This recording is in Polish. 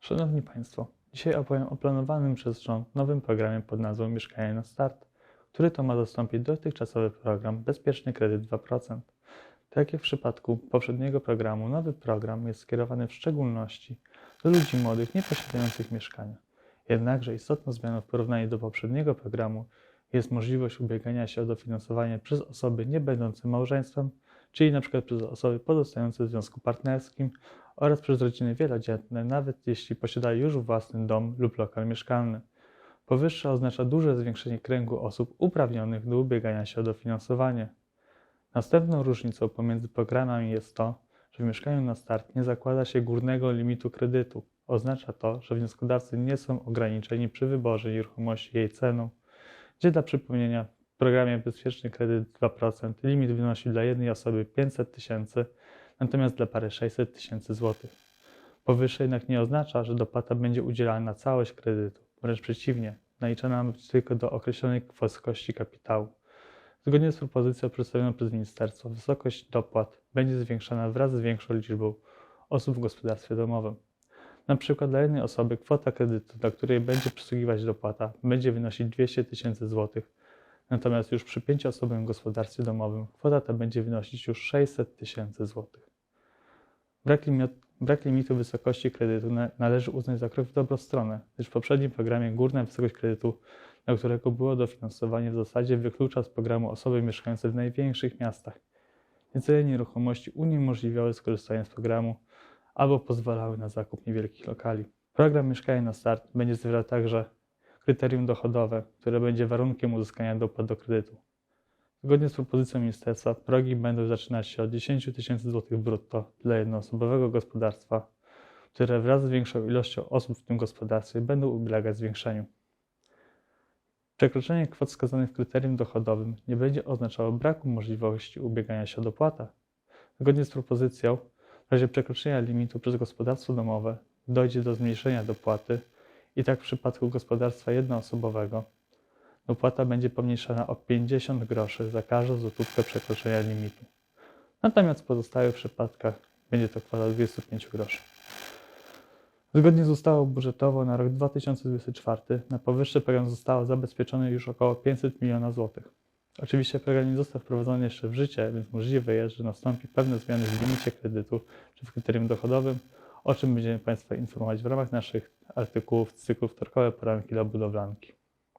Szanowni Państwo, dzisiaj opowiem o planowanym przez rząd nowym programie pod nazwą Mieszkanie na Start, który to ma zastąpić dotychczasowy program Bezpieczny Kredyt 2%. Tak jak w przypadku poprzedniego programu, nowy program jest skierowany w szczególności do ludzi młodych nieposiadających mieszkania. Jednakże istotną zmianą w porównaniu do poprzedniego programu jest możliwość ubiegania się o dofinansowanie przez osoby nie będące małżeństwem, czyli np. przez osoby pozostające w związku partnerskim oraz przez rodziny wielodzietne, nawet jeśli posiadają już własny dom lub lokal mieszkalny. Powyższe oznacza duże zwiększenie kręgu osób uprawnionych do ubiegania się o dofinansowanie. Następną różnicą pomiędzy programami jest to, że w mieszkaniu na start nie zakłada się górnego limitu kredytu. Oznacza to, że wnioskodawcy nie są ograniczeni przy wyborze nieruchomości jej ceną, gdzie dla przypomnienia programie Bezpieczny Kredyt 2% limit wynosi dla jednej osoby 500 tysięcy, natomiast dla pary 600 tysięcy złotych. Powyższe jednak nie oznacza, że dopłata będzie udzielana na całość kredytu. Wręcz przeciwnie, naliczana ma być tylko do określonej wysokości kapitału. Zgodnie z propozycją przedstawioną przez ministerstwo, wysokość dopłat będzie zwiększana wraz z większą liczbą osób w gospodarstwie domowym. Na przykład dla jednej osoby kwota kredytu, dla której będzie przysługiwać dopłata, będzie wynosić 200 tysięcy złotych, natomiast już przy pięcioosobowym gospodarstwie domowym kwota ta będzie wynosić już 600 tysięcy złotych. Brak, limit, brak limitu wysokości kredytu na, należy uznać za krok w dobrą stronę, gdyż w poprzednim programie górna wysokość kredytu, dla którego było dofinansowanie w zasadzie wyklucza z programu osoby mieszkające w największych miastach. Niecele nieruchomości uniemożliwiały skorzystanie z programu albo pozwalały na zakup niewielkich lokali. Program Mieszkanie na Start będzie zawierał także kryterium dochodowe, które będzie warunkiem uzyskania dopłat do kredytu. Zgodnie z propozycją ministerstwa, progi będą zaczynać się od 10 tysięcy złotych brutto dla jednoosobowego gospodarstwa, które wraz z większą ilością osób w tym gospodarstwie będą ulegać zwiększeniu. Przekroczenie kwot wskazanych w kryterium dochodowym nie będzie oznaczało braku możliwości ubiegania się o dopłatę. Zgodnie z propozycją, w razie przekroczenia limitu przez gospodarstwo domowe dojdzie do zmniejszenia dopłaty i tak w przypadku gospodarstwa jednoosobowego dopłata będzie pomniejszana o 50 groszy za każdą złotówkę przekroczenia limitu. Natomiast w pozostałych przypadkach będzie to kwota 25 groszy. Zgodnie z ustawą budżetową na rok 2024 na powyższy program zostało zabezpieczone już około 500 miliona złotych. Oczywiście program nie został wprowadzony jeszcze w życie, więc możliwe jest, że nastąpi pewne zmiany w limicie kredytu czy w kryterium dochodowym, o czym będziemy Państwa informować w ramach naszych artykułów z cyklu Wtorkowe poranki dla budowlanki.